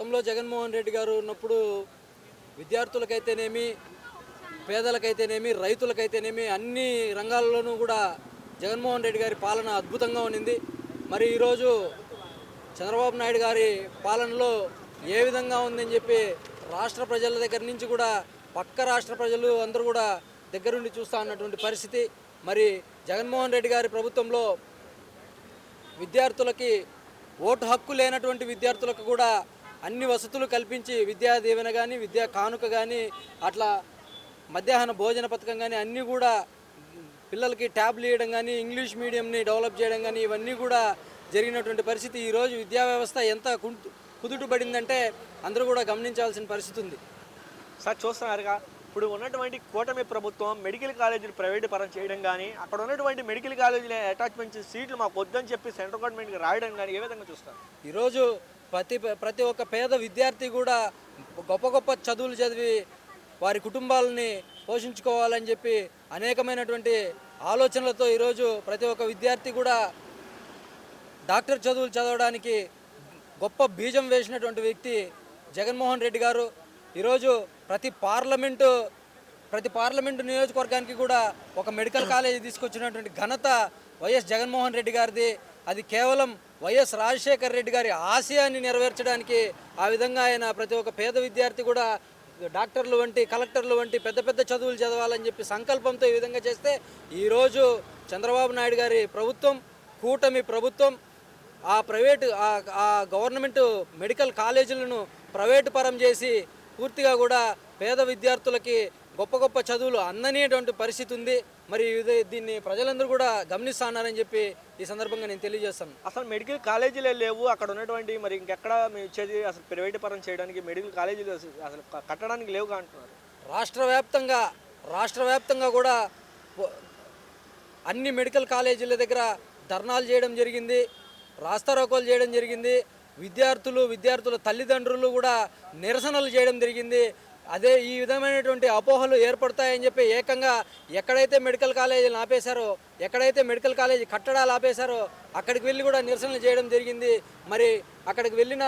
గతంలో జగన్మోహన్ రెడ్డి గారు ఉన్నప్పుడు విద్యార్థులకైతేనేమి పేదలకైతేనేమి రైతులకైతేనేమి అన్ని రంగాల్లోనూ కూడా జగన్మోహన్ రెడ్డి గారి పాలన అద్భుతంగా ఉన్నింది. మరి ఈరోజు చంద్రబాబు నాయుడు గారి పాలనలో ఏ విధంగా ఉందని చెప్పి రాష్ట్ర ప్రజల దగ్గర నుంచి కూడా పక్క రాష్ట్ర ప్రజలు అందరూ కూడా దగ్గరుండి చూస్తా ఉన్నటువంటి పరిస్థితి. మరి జగన్మోహన్ రెడ్డి గారి ప్రభుత్వంలో విద్యార్థులకి ఓటు హక్కు లేనటువంటి విద్యార్థులకు కూడా అన్ని వసతులు కల్పించి విద్యా దీవెన కానీ విద్యా కానుక కానీ అట్లా మధ్యాహ్న భోజన పథకం కానీ అన్నీ కూడా పిల్లలకి ట్యాబ్లు ఇవ్వడం కానీ ఇంగ్లీష్ మీడియంని డెవలప్ చేయడం కానీ ఇవన్నీ కూడా జరిగినటువంటి పరిస్థితి. ఈరోజు విద్యా వ్యవస్థ ఎంత కుదుటపడిందంటే అందరూ కూడా గమనించాల్సిన పరిస్థితి ఉంది. సార్ చూస్తున్నారుగా ఇప్పుడు ఉన్నటువంటి కూటమి ప్రభుత్వం మెడికల్ కాలేజీలు ప్రైవేట్ పరం చేయడం కానీ అక్కడ ఉన్నటువంటి మెడికల్ కాలేజీల అటాచ్మెంట్ సీట్లు మాకు వద్దని చెప్పి సెంట్రల్ గవర్నమెంట్కి రాయడం కానీ ఏ విధంగా చూస్తారు? ఈరోజు ప్రతి ప్రతి ఒక్క పేద విద్యార్థి కూడా గొప్ప గొప్ప చదువులు చదివి వారి కుటుంబాలని పోషించుకోవాలని చెప్పి అనేకమైనటువంటి ఆలోచనలతో ఈరోజు ప్రతి ఒక్క విద్యార్థి కూడా డాక్టర్ చదువులు చదవడానికి గొప్ప బీజం వేసినటువంటి వ్యక్తి జగన్మోహన్ రెడ్డి గారు. ఈరోజు ప్రతి పార్లమెంటు ప్రతి పార్లమెంటు నియోజకవర్గానికి కూడా ఒక మెడికల్ కాలేజీ తీసుకొచ్చినటువంటి ఘనత వైఎస్ జగన్మోహన్ రెడ్డి గారిది. అది కేవలం వైఎస్ రాజశేఖర్ రెడ్డి గారి ఆశయాన్ని నెరవేర్చడానికి ఆ విధంగా ఆయన ప్రతి ఒక్క పేద విద్యార్థి కూడా డాక్టర్లు వంటి కలెక్టర్లు వంటి పెద్ద పెద్ద చదువులు చదవాలని చెప్పి సంకల్పంతో ఈ విధంగా చేస్తే ఈరోజు చంద్రబాబు నాయుడు గారి ప్రభుత్వం కూటమి ప్రభుత్వం ఆ ప్రైవేటు ఆ- గవర్నమెంట్ మెడికల్ కాలేజీలను ప్రైవేటు పరం చేసి పూర్తిగా కూడా పేద విద్యార్థులకి గొప్ప గొప్ప చదువులు అందనేటువంటి పరిస్థితి ఉంది. మరి దీన్ని ప్రజలందరూ కూడా గమనిస్తున్నారని చెప్పి ఈ సందర్భంగా నేను తెలియజేస్తాను. అసలు మెడికల్ కాలేజీలే లేవు. అక్కడ ఉన్నటువంటి మరి ఇంకెక్కడ మేము ఇచ్చేది అసలు ప్రైవేట్ పరం చేయడానికి మెడికల్ కాలేజీలు అసలు కట్టడానికి లేవుగా అంటున్నారు. రాష్ట్ర వ్యాప్తంగా రాష్ట్ర వ్యాప్తంగా కూడా అన్ని మెడికల్ కాలేజీల దగ్గర ధర్నాలు చేయడం జరిగింది రాస్తారోకోలు చేయడం జరిగింది విద్యార్థులు విద్యార్థుల తల్లిదండ్రులు కూడా నిరసనలు చేయడం జరిగింది. అదే ఈ విధమైనటువంటి అపోహలు ఏర్పడతాయని చెప్పి ఏకంగా ఎక్కడైతే మెడికల్ కాలేజీలు ఆపేశారో ఎక్కడైతే మెడికల్ కాలేజీ కట్టడాలు ఆపేశారో అక్కడికి వెళ్ళి కూడా నిరసనలు చేయడం జరిగింది. మరి అక్కడికి వెళ్ళిన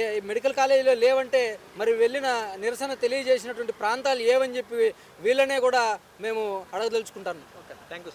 ఏ మెడికల్ కాలేజీలో లేవంటే మరి వెళ్ళిన నిరసన తెలియజేసినటువంటి ప్రాంతాలు ఏవని చెప్పి వీళ్ళనే కూడా మేము అడగదలుచుకుంటాను. Okay thank you